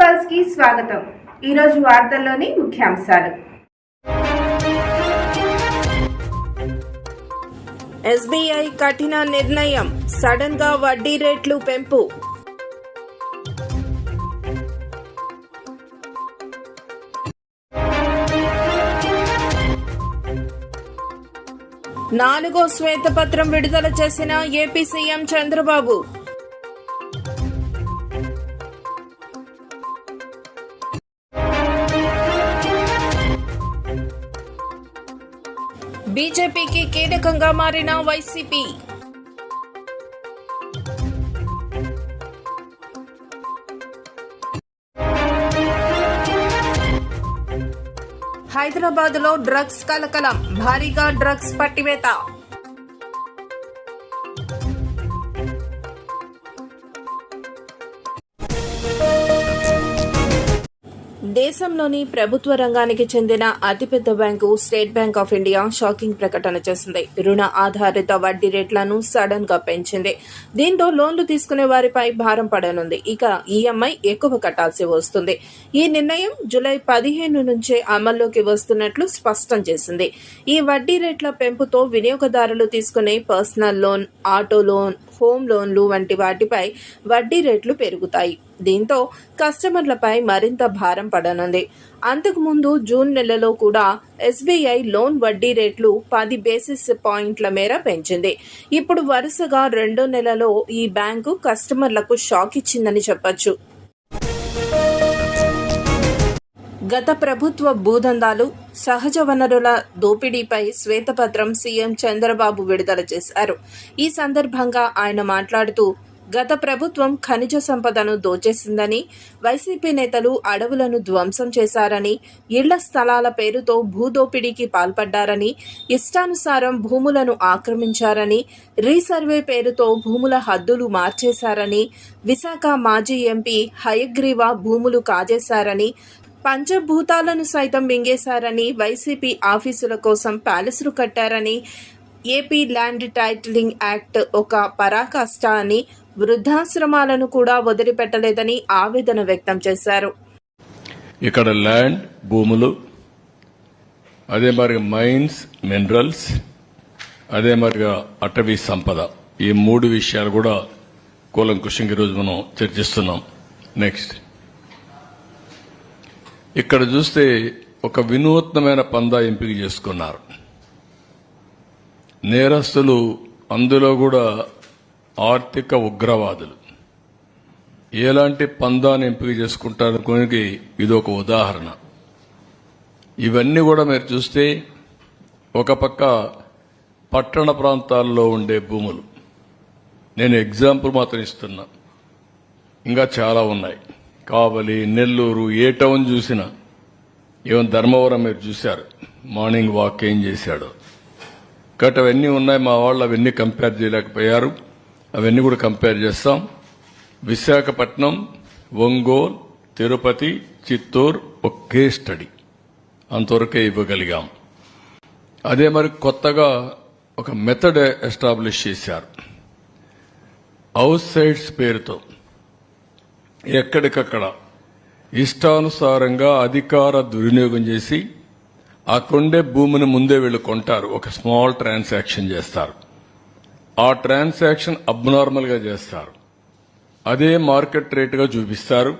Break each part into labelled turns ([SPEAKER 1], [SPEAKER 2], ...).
[SPEAKER 1] పల్స్కి స్వాగతం. ఈరోజు వార్తల్లోని ముఖ్యాంశాలు.
[SPEAKER 2] ఎస్బీఐ కఠిన నిర్ణయం. సడన్గా వడ్డీ రేట్లు పెంపు. నాలుగో శ్వేతపత్రం విడుదల చేసిన ఏపీ సీఎం చంద్రబాబు. బీజేపీకి కీలకంగా మారిన వైసీపీ. హైదరాబాద్లో డ్రగ్స్ కలకలం. భారీగా డ్రగ్స్ పట్టివేత. దేశంలోని ప్రభుత్వ రంగానికి చెందిన అతిపెద్ద bank State Bank of India shocking ప్రకటన చేసింది. రుణ ఆధారిత వడ్డీ రేట్లను సడన్గా పెంచింది. దీంతో లోన్లు తీసుకునే వారిపై భారం పడనుంది. ఇక ఈఎంఐ ఎక్కువ కట్టాల్సి వస్తుంది. ఈ నిర్ణయం జూలై పదిహేను నుంచే అమల్లోకి వస్తున్నట్లు స్పష్టం చేసింది. ఈ వడ్డీ రేట్ల పెంపుతో వినియోగదారులు తీసుకునే personal loan auto loan home లోన్లు వంటి వాటిపై వడ్డీ రేట్లు పెరుగుతాయి. దీంతో కస్టమర్లపై మరింత భారం పడనుంది. అంతకుముందు జూన్ నెలలో కూడా ఎస్బీఐ లోన్ వడ్డీ రేట్లు పది బేసిస్ పాయింట్ల మేర పెంచింది. ఇప్పుడు వరుసగా రెండో నెలలో ఈ బ్యాంకు కస్టమర్లకు షాక్ ఇచ్చిందని చెప్పొచ్చు. గత ప్రభుత్వ భూదందాలు సహజ వనరుల దోపిడీపై శ్వేతపత్రం సీఎం చంద్రబాబు విడుదల చేశారు. ఈ సందర్భంగా ఆయన మాట్లాడుతూ గత ప్రభుత్వం ఖనిజ సంపదను దోచేసిందని వైసీపీ నేతలు అడవులను ధ్వంసం చేశారని ఇళ్ళ స్థలాల పేరుతో భూదోపిడీకి పాల్పడ్డారని ఇష్టానుసారం భూములను ఆక్రమించారని రీసర్వే పేరుతో భూముల హద్దులు మార్చేశారని విశాఖ మాజీ ఎంపీ హయగ్రీవ భూములు కాజేశారని పంచభూతాలను సైతం మింగేశారని వైసీపీ ఆఫీసుల కోసం ప్యాలెస్లు కట్టారని ఏపీ ల్యాండ్ టైటిలింగ్ యాక్ట్ ఒక పరాకాష్ట అని వృద్ధాశ్రమాలను కూడా వదిలిపెట్టలేదని ఆవేదన వ్యక్తం చేశారు.
[SPEAKER 3] ఇక్కడ ల్యాండ్ భూములు అదే మరి మైన్స్ మినరల్స్ అదే మరిగా అటవీ సంపద. ఈ మూడు విషయాలు కూడా కూలంకుషంగా ఈరోజు మనం చర్చిస్తున్నాం. నెక్స్ట్. ఇక్కడ చూస్తే ఒక వినూత్నమైన పందా ఎంపిక చేసుకున్నారు. నేరస్తులు అందులో కూడా ఆర్థిక ఉగ్రవాదులు. ఎలాంటి పందాన్ని ఎంపిక చేసుకుంటారనుకోనికి ఇది ఒక ఉదాహరణ. ఇవన్నీ కూడా మీరు చూస్తే ఒక పక్క పట్టణ ప్రాంతాల్లో ఉండే భూములు. నేను ఎగ్జాంపుల్ మాత్రం ఇస్తున్నా. ఇంకా చాలా ఉన్నాయి. కావలి నెల్లూరు ఏ టౌన్ చూసినా ఈవెన్ ధర్మవరం మీరు చూశారు. మార్నింగ్ వాక్ ఏం చేశాడు? కాబట్టి అవన్నీ ఉన్నాయి మా వాళ్ళు అవన్నీ కంపేర్ చేయలేకపోయారు. అవన్నీ కూడా కంపేర్ చేస్తాం. విశాఖపట్నం ఒంగోలు తిరుపతి చిత్తూరు ఒకే స్టడీ అంతవరకే ఇవ్వగలిగాం. అదే మరి కొత్తగా ఒక మెథడ్ ఎస్టాబ్లిష్ చేశారు. అవుట్ సైడ్స్ పేరుతో. ఎక్కడికక్కడ ఇష్టానుసారంగా అధికార దుర్వినియోగం చేసి ఆ కొండే భూమిని ముందే వీళ్ళు కొంటారు. ఒక స్మాల్ ట్రాన్సాక్షన్ చేస్తారు. ఆ ట్రాన్సాక్షన్ అబ్నార్మల్గా చేస్తారు. అదే మార్కెట్ రేటుగా చూపిస్తారు.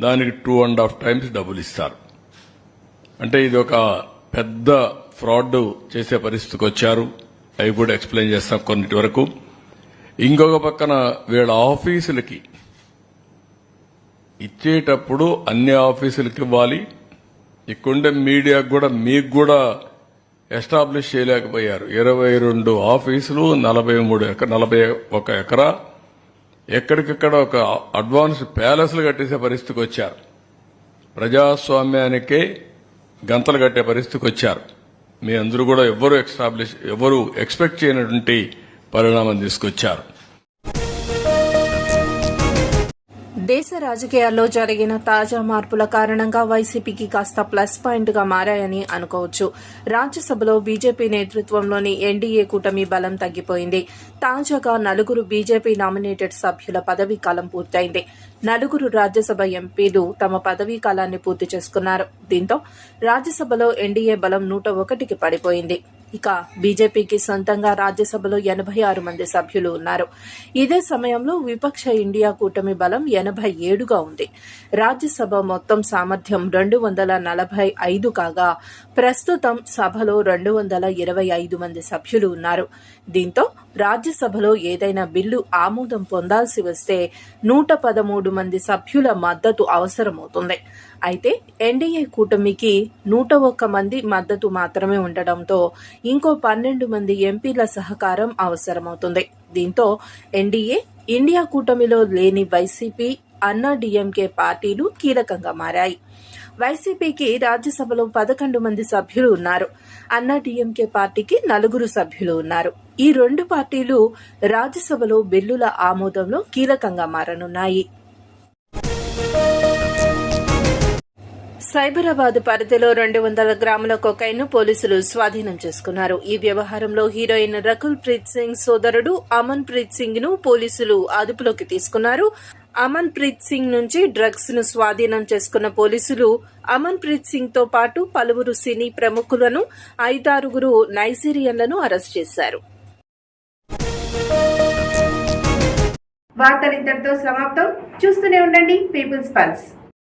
[SPEAKER 3] దానికి టూ అండ్ హాఫ్ టైమ్స్ డబ్బులు ఇస్తారు. అంటే ఇది ఒక పెద్ద ఫ్రాడ్ చేసే పరిస్థితికి వచ్చారు. అవి కూడా ఎక్స్ప్లెయిన్ చేస్తాం కొన్నిటి వరకు. ఇంకొక పక్కన వీళ్ళ ఆఫీసులకి ఇచ్చేటప్పుడు అన్ని ఆఫీసులకి ఇవ్వాలి. ఇక్కడుండే మీడియాకు కూడా మీకు కూడా ఎస్టాబ్లిష్ చేయలేకపోయారు. ఇరవై రెండు ఆఫీసులు నలభై మూడు ఎకర నలభై ఒక ఎకరా. ఎక్కడికక్కడ ఒక అడ్వాన్స్ ప్యాలెస్లు కట్టేసే పరిస్థితికి వచ్చారు. ప్రజాస్వామ్యానికే గంతలు కట్టే పరిస్థితికి వచ్చారు. మీ అందరూ కూడా ఎవరు ఎస్టాబ్లిష్ ఎవరు ఎక్స్పెక్ట్ చేయనటువంటి పరిణామం తీసుకొచ్చారు.
[SPEAKER 2] దేశ రాజకీయాల్లో జరిగిన తాజా మార్పుల కారణంగా వైసీపీకి కాస్త ప్లస్ పాయింట్గా మారాయని అనుకోవచ్చు. రాజ్యసభలో బీజేపీ నేతృత్వంలోని ఎన్డీఏ కూటమి బలం తగ్గిపోయింది. తాజాగా నలుగురు బీజేపీ నామినేటెడ్ సభ్యుల పదవీ కాలం పూర్తయింది. నలుగురు రాజ్యసభ ఎంపీలు తమ పదవీ కాలాన్ని పూర్తి చేసుకున్నారు. దీంతో రాజ్యసభలో ఎన్డీఏ బలం నూట ఒకటికి పడిపోయింది. ఇక బీజేపీకి సొంతంగా రాజ్యసభలో ఎనభై ఆరు మంది సభ్యులు ఉన్నారు. ఇదే సమయంలో విపక్ష ఇండియా కూటమి బలం ఎనభై ఏడుగా ఉంది. రాజ్యసభ మొత్తం సామర్థ్యం రెండు వందల నలభై ఐదు కాగా ప్రస్తుతం సభలో రెండు వందల ఇరవై ఐదు మంది సభ్యులు ఉన్నారు. దీంతో రాజ్యసభలో ఏదైనా బిల్లు ఆమోదం పొందాల్సి వస్తే నూట పదమూడు మంది సభ్యుల మద్దతు అవసరమవుతుంది. అయితే ఎన్డీఏ కూటమికి నూట ఒక్క మంది మద్దతు మాత్రమే ఉండడంతో ఇంకో పన్నెండు మంది ఎంపీల సహకారం అవసరమవుతుంది. దీంతో ఎన్డీఏ ఇండియా కూటమిలో లేని వైసీపీ అన్నా డీఎంకే పార్టీలు కీలకంగా మారాయి. వైసీపీకి రాజ్యసభలో పదకొండు మంది సభ్యులు ఉన్నారు. అన్నా డీఎంకే పార్టీకి నలుగురు సభ్యులు ఉన్నారు. ఈ రెండు పార్టీలు రాజ్యసభలో బిల్లుల ఆమోదంలో కీలకంగా మారనున్నాయి. సైబరాబాద్ పరిధిలో రెండు వందల గ్రాముల కొకైన్ పోలీసులు స్వాధీనం చేసుకున్నారు. ఈ వ్యవహారంలో హీరోయిన్ రకుల్ ప్రీత్ సింగ్ సోదరుడు అమన్ ప్రీత్ సింగ్ను పోలీసులు అదుపులోకి తీసుకున్నారు. అమన్ ప్రీత్ సింగ్ నుంచి డ్రగ్స్ను స్వాధీనం చేసుకున్న పోలీసులు అమన్ ప్రీత్ సింగ్తో పాటు పలువురు సినీ ప్రముఖులను ఐదారుగురు నైజీరియన్లను అరెస్ట్ చేశారు.
[SPEAKER 1] వార్తలు ఇంతటితో సమాప్తం. చూస్తూనే ఉండండి. People's Pulse.